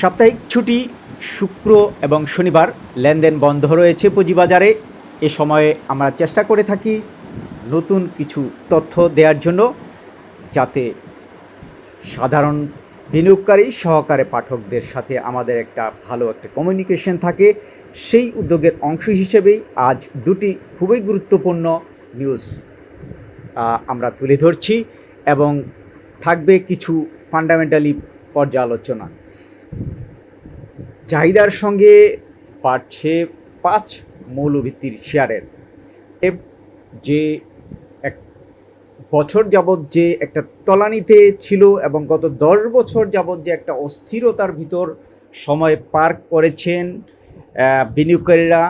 সাপ্তাহিক ছুটি, শুক্র এবং শনিবার লেনদেন বন্ধ রয়েছে পুঁজিবাজারে। এ সময়ে আমরা চেষ্টা করে থাকি নতুন কিছু তথ্য দেওয়ার জন্য যাতে সাধারণ বিনিয়োগকারী, সহকারে পাঠকদের সাথে আমাদের একটা ভালো একটা কমিউনিকেশন থাকে। সেই উদ্যোগের অংশ হিসেবেই আজ দুটি খুবই গুরুত্বপূর্ণ নিউজ আমরা তুলে ধরছি এবং থাকবে কিছু ফান্ডামেন্টালি পর্যালোচনা। চাহিদার সঙ্গে বাড়ছে পাঁচ মৌলভিত্তির শেয়ারের। যে এক বছর যাবৎ যে একটা তলানিতে ছিল এবং গত দশ বছর যাবৎ যে একটা অস্থিরতার ভিতর সময় পার করেছেন বিনিয়োগকারীরা,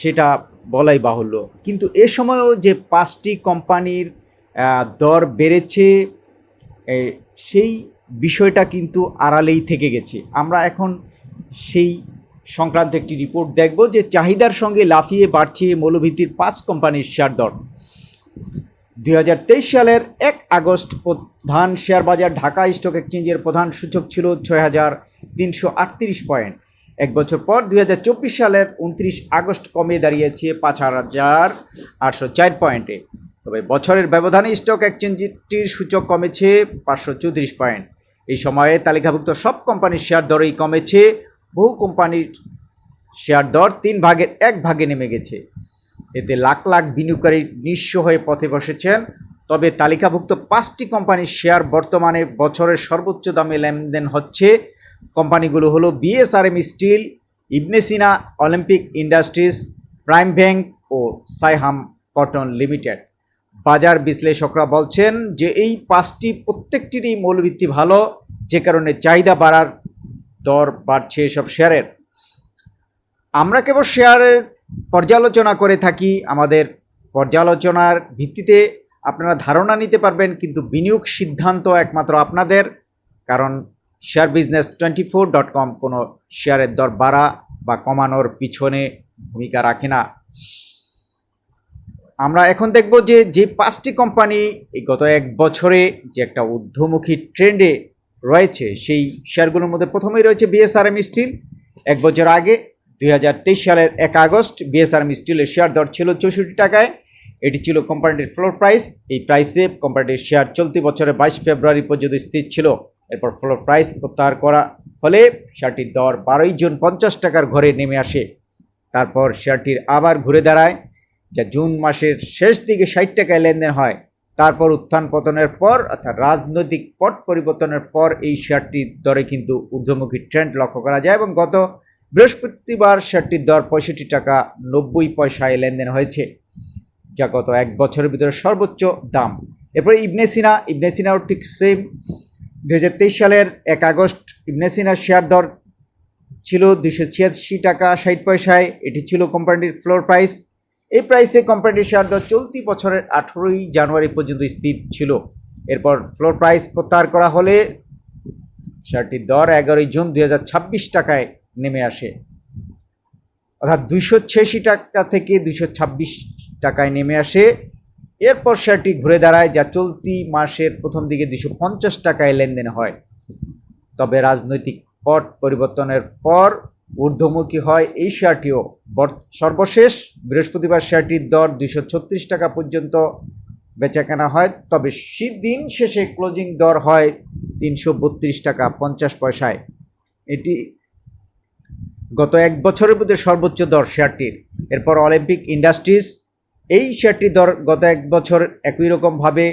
সেটা বলাই বাহুল্য। কিন্তু এ সময়ও যে পাঁচটি কোম্পানির দর বেড়েছে সেই বিষয়টা কিন্তু আড়ালেই থেকে গেছে। আমরা এখন সেই সংক্রান্ত একটি রিপোর্ট দেখব যে চাহিদার সঙ্গে লাফিয়ে বাড়ছে মৌলভিত্তির পাঁচ কোম্পানির শেয়ার দর। দুই হাজার তেইশ সালের এক আগস্ট প্রধান শেয়ার বাজার ঢাকা স্টক এক্সচেঞ্জের প্রধান সূচক ছিল ছয় হাজার তিনশো আটত্রিশ পয়েন্ট। এক বছর পর দুই হাজার চব্বিশ সালের উনত্রিশ আগস্ট কমে দাঁড়িয়েছে পাঁচ হাজার আটশো চার পয়েন্টে। তবে বছরের ব্যবধানে স্টক এক্সচেঞ্জটির সূচক কমেছে পাঁচশো চৌত্রিশ পয়েন্ট। এই সময়ে তালিকাভুক্ত সব কোম্পানির শেয়ার দরই কমেছে বহু কোম্পানির শেয়ার দর তিন ভাগের এক ভাগে নেমে গেছে। এতে লাখ লাখ বিনিয়োগকারী নিঃস্ব হয়ে পথে বসেছেন। তবে তালিকাভুক্ত পাঁচটি কোম্পানির শেয়ার বর্তমানে বছরের সর্বোচ্চ দামে লেনদেন হচ্ছে। কোম্পানিগুলো হলো BSRM steel Ibnsina olympic industries prime bank ও সাইহাম কটন লিমিটেড বাজার বিশ্লেষকরা বলছেন যে এই পাঁচটি প্রত্যেকটিরই মূলভিত্তি ভালো, যে কারণে চাহিদা বাড়ার দর বাড়ছে এসব শেয়ারের। আমরা কেবল শেয়ারের পর্যালোচনা করে থাকি, আমাদের পর্যালোচনার ভিত্তিতে আপনারা ধারণা নিতে পারবেন, কিন্তু বিনিয়োগ সিদ্ধান্ত একমাত্র আপনাদের, কারণ share business twenty four dot com কোনো শেয়ারের দর বাড়া বা কমানোর পিছনে ভূমিকা রাখে না। আমরা এখন দেখব যে যে পাঁচটি কোম্পানি এই গত এক বছরে যে একটা ঊর্ধ্বমুখী ট্রেন্ডে রয়েছে, সেই শেয়ারগুলোর মধ্যে প্রথমেই রয়েছে বিএসআরএম স্টিল। এক বছর আগে, দুই হাজার তেইশ সালের এক আগস্ট, বিএসআরএম স্টিলের শেয়ার দর ছিল চৌষট্টি টাকায়। এটি ছিল কোম্পানিটির ফ্লোর প্রাইস এই প্রাইসে কোম্পানিটির শেয়ার চলতি বছরের বাইশ ফেব্রুয়ারি পর্যন্ত স্থির ছিল। এরপর ফ্লোর প্রাইস প্রত্যাহার করা হলে শেয়ারটির দর বারোই জুন পঞ্চাশ টাকার ঘরে নেমে আসে। তারপর শেয়ারটির আবার ঘুরে দাঁড়ায়, যা জুন মাসের শেষ দিকে ষাট টাকায় লেনদেন হয়। তারপর উত্থান পতনের পর, অর্থাৎ রাজনৈতিক পট পরিবর্তনের পর এই শেয়ারটির দরে কিন্তু ঊর্ধ্বমুখী ট্রেন্ড লক্ষ্য করা যায় এবং গত বৃহস্পতিবার শেয়ারটির দর পঁয়ষট্টি টাকা নব্বই পয়সায় লেনদেন হয়েছে, যা গত এক বছরের ভিতরে সর্বোচ্চ দাম। এরপরে ইবনেসিনা, ইবনেসিনাও ঠিক সেম দু হাজার তেইশ সালের এক আগস্ট ইবনেসিনার শেয়ার দর ছিল দুশো ছিয়াশি টাকা ষাট পয়সায়। এটি ছিল কোম্পানিটির ফ্লোর প্রাইস এই প্রাইসে কোম্পানিটির শেয়ার দর চলতি বছরের আঠেরোই জানুয়ারি পর্যন্ত স্থির ছিল। এরপর ফ্লোর প্রাইস প্রত্যাহার করা হলে শেয়ারটির দর এগারোই জুন দু হাজার ছাব্বিশ টাকায় নেমে আসে। অর্থাৎ দুইশো ছিয়াশি টাকা থেকে দুইশো ছাব্বিশ টাকায় নেমে আসে। এরপর শেয়ারটি ঘুরে দাঁড়ায় যা চলতি মাসের প্রথম দিকে দুশো পঞ্চাশ টাকায় লেনদেন হয়। তবে রাজনৈতিক পট পরিবর্তনের পর ঊর্ধ্বমুখী হয় এই শেয়ারটিও। সর্বশেষ বৃহস্পতিবার শেয়ারটির দর দুশো ছত্রিশ টাকা পর্যন্ত বেচাকেনা হয়। তবে দিন শেষে ক্লোজিং দর হয় তিনশো বত্রিশ টাকা পঞ্চাশ পয়সায়। এটি গত এক বছরের মধ্যে সর্বোচ্চ দর শেয়ারটির। এরপর অলিম্পিক ইন্ডাস্ট্রিজ, এই শেয়ারটির দর গত এক বছর একই রকমভাবে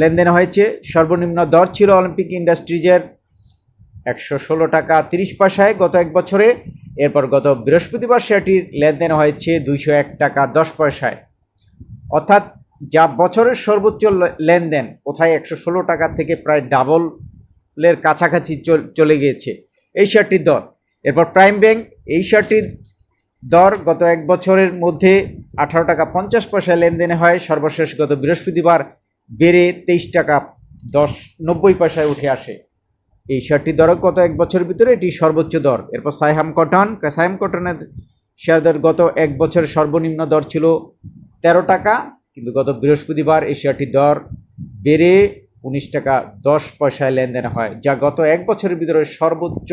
লেনদেন হয়েছে। সর্বনিম্ন দর ছিল অলিম্পিক ইন্ডাস্ট্রিজের একশো ষোলো টাকা তিরিশ পয়সায় গত এক বছরে। এরপর গত বৃহস্পতিবার শেয়ারটির লেনদেন হয়েছে দুইশো এক টাকা দশ পয়সায়। অর্থাৎ যা বছরের সর্বোচ্চ লেনদেন, কোথায় একশো ষোলো টাকা থেকে প্রায় ডাবলের কাছাকাছি চল- গিয়েছে এই শেয়ারটির দর। এরপর প্রাইম ব্যাংক এই শেয়ারটির দর গত এক বছরের মধ্যে আঠারো টাকা পঞ্চাশ পয়সা লেনদেনে হয়। সর্বশেষ গত বৃহস্পতিবার বেড়ে তেইশ টাকা দশ নব্বই পয়সায় উঠে আসে। এই শেয়ারটির দরও গত এক বছরের ভিতরে এটি সর্বোচ্চ দর। এরপর সাইহাম কটন সাইহাম কটনের শেয়ার দর গত এক বছরের সর্বনিম্ন দর ছিল তেরো টাকা, কিন্তু গত বৃহস্পতিবার এই শেয়ারটির দর বেড়ে উনিশ টাকা দশ পয়সায় লেনদেন হয়, যা গত এক বছরের ভিতরে সর্বোচ্চ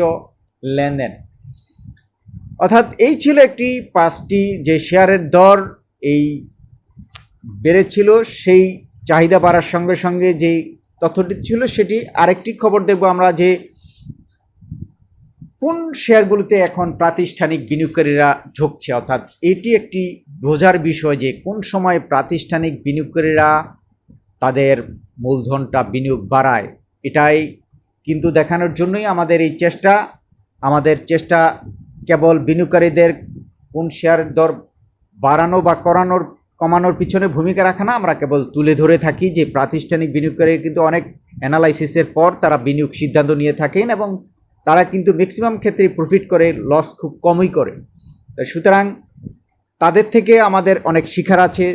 লেনদেন। অর্থাৎ এই ছিল একটি পাঁচটি যে শেয়ারের দর এই বেড়েছিল, সেই চাহিদা বাড়ার সঙ্গে সঙ্গে যেই তথ্যটি ছিল সেটি আরেকটি খবর দেখব আমরা যে কোন শেয়ারগুলিতে এখন প্রাতিষ্ঠানিক বিনিয়োগকারীরা ঝুঁকছে অর্থাৎ এটি একটি বোঝার বিষয় যে কোন সময় প্রাতিষ্ঠানিক বিনিয়োগকারীরা তাদের মূলধনটা বিনিয়োগ বাড়ায়। এটাই কিন্তু দেখানোর জন্যই আমাদের এই চেষ্টা, আমাদের চেষ্টা কেবল বিনিয়োগকারীদের কোন শেয়ার দর বাড়ানো বা করানোর কমানোর পিছনে ভূমিকা রাখা না। আমরা কেবল তুলে ধরে থাকি যে প্রাতিষ্ঠানিক বিনিয়োগকারী কিন্তু অনেক অ্যানালাইসিসের পর তারা বিনিয়োগ সিদ্ধান্ত নিয়ে থাকেন এবং তারা কিন্তু ম্যাক্সিমাম ক্ষেত্রে প্রফিট করে লস খুব কমই করে। তো সুতরাং তাদের থেকে আমাদের অনেক শিখার আছে।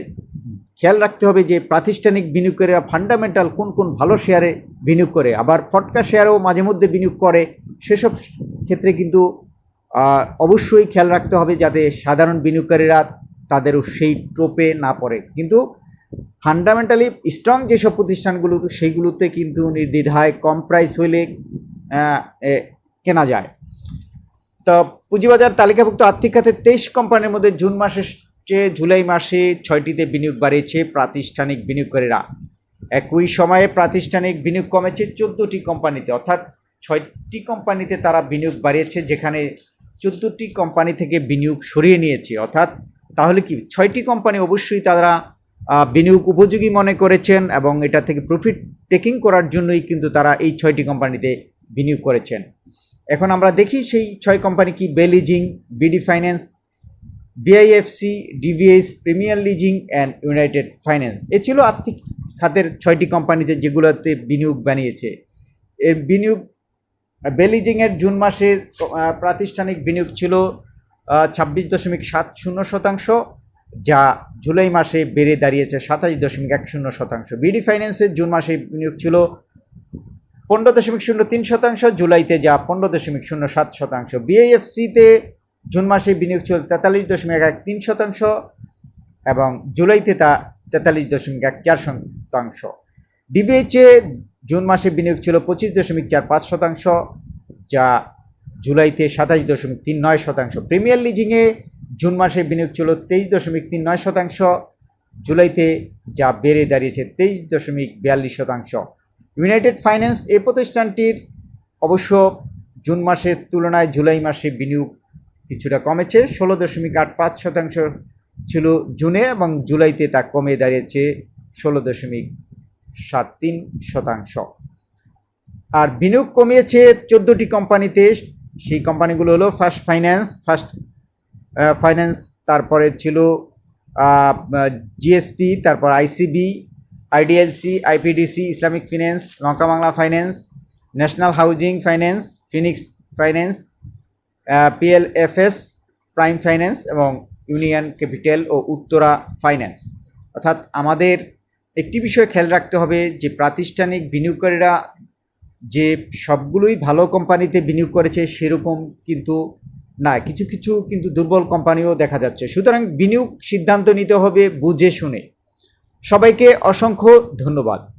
খেয়াল রাখতে হবে যে প্রাতিষ্ঠানিক বিনিয়োগকারীরা ফান্ডামেন্টাল কোন কোন ভালো শেয়ারে বিনিয়োগ করে। আবার ফটকা শেয়ারেও মাঝে মধ্যে বিনিয়োগ করে। সেসব ক্ষেত্রে কিন্তু অবশ্যই খেয়াল রাখতে হবে যাতে সাধারণ বিনিয়োগকারীরা তাদের সেই টোপে না পড়ে। কিন্তু ফান্ডামেন্টালি স্ট্রং যেসব প্রতিষ্ঠানগুলো, সেইগুলোতে কিন্তু নির্দ্বিধায় কম প্রাইস হইলে কেনা যায়। তো পুঁজিবাজার তালিকাভুক্ত আর্থিক খাতে তেইশ কোম্পানির মধ্যে জুন মাসের চেয়ে জুলাই মাসে ছয়টিতে বিনিয়োগ বাড়িয়েছে প্রাতিষ্ঠানিক বিনিয়োগকারীরা। একই সময়ে প্রাতিষ্ঠানিক বিনিয়োগ কমেছে চোদ্দোটি কোম্পানিতে অর্থাৎ ছয়টি কোম্পানিতে তারা বিনিয়োগ বাড়িয়েছে, যেখানে চোদ্দোটি কোম্পানি থেকে বিনিয়োগ সরিয়ে নিয়েছে, অর্থাৎ তাহলে কি? ছয়টি কোম্পানি অবশ্যই তারা বিনিয়োগ উপযোগী মনে করেছেন এবং এটা থেকে প্রফিট টেকিং করার জন্যই কিন্তু তারা এই ছয়টি কোম্পানিতে বিনিয়োগ করেছেন। এখন আমরা দেখি সেই ছয় কোম্পানি কি? বেলিজিং BD finance BIFC DVS premier leasing and united finance এ ছিল আর্থিক খাতের ছয়টি কোম্পানিতে যেগুলোতে বিনিয়োগ বানিয়েছে। এর বিনিয়োগ বেলিজিংয়ের জুন মাসে প্রাতিষ্ঠানিক বিনিয়োগ ছিল ছাব্বিশ দশমিক সাত শূন্য শতাংশ, যা জুলাই মাসে বেড়ে দাঁড়িয়েছে সাতাশ দশমিক এক শূন্য শতাংশ। বিডি ফাইন্যান্সের জুন মাসে বিনিয়োগ ছিল পনেরো দশমিক শূন্য তিন শতাংশ, জুলাইতে যা পনেরো দশমিক শূন্য সাত শতাংশ। বিআইএফসিতে জুন মাসে বিনিয়োগ ছিল তেতাল্লিশ দশমিক এক তিন শতাংশ এবং জুলাইতে তা তেতাল্লিশ দশমিক এক চার শতাংশ। ডিবিএইচে জুন মাসে বিনিয়োগ ছিল পঁচিশ দশমিক চার পাঁচ শতাংশ, যা জুলাইতে সাতাশ দশমিক তিন নয় শতাংশ। প্রিমিয়ার লিজিংয়ে জুন মাসে বিনিয়োগ ছিল তেইশ দশমিক তিন নয় শতাংশ। জুলাইতে যা বেড়ে দাঁড়িয়েছে তেইশ দশমিক বিয়াল্লিশ শতাংশ। ইউনাইটেড ফাইন্যান্স এই প্রতিষ্ঠানটির অবশ্য জুন মাসের তুলনায় জুলাই মাসে বিনিয়োগ কিছুটা কমেছে। ষোলো দশমিক আট পাঁচ শতাংশ ছিল জুনে এবং জুলাইতে তা কমে দাঁড়িয়েছে ষোলো দশমিক সাত তিন শতাংশ। আর বিনিয়োগ কমিয়েছে চোদ্দোটি কোম্পানিতে। সেই কোম্পানিগুলো হলো ফার্স্ট ফাইন্যান্স ফার্স্ট ফাইন্যান্স, তারপরে ছিল জিএসপি, তারপর ICB, IDLC, IPDC, Islamic finance, Lanka Bangla finance, national housing finance, phoenix finance PLFS, prime finance এবং ইউনিয়ন ক্যাপিটাল ও উত্তরা ফাইন্যান্স। অর্থাৎ আমাদের একটি বিষয় খেয়াল রাখতে হবে যে প্রাতিষ্ঠানিক বিনিয়োগকারীরা যে সবগুলোই ভালো কোম্পানিতে বিনিয়োগ করেছে সেরকম কিন্তু না কিছু কিছু কিন্তু দুর্বল কোম্পানিও দেখা যাচ্ছে। সুতরাং বিনিয়োগ সিদ্ধান্ত নিতে হবে বুঝে শুনে। সবাইকে অসংখ্য ধন্যবাদ।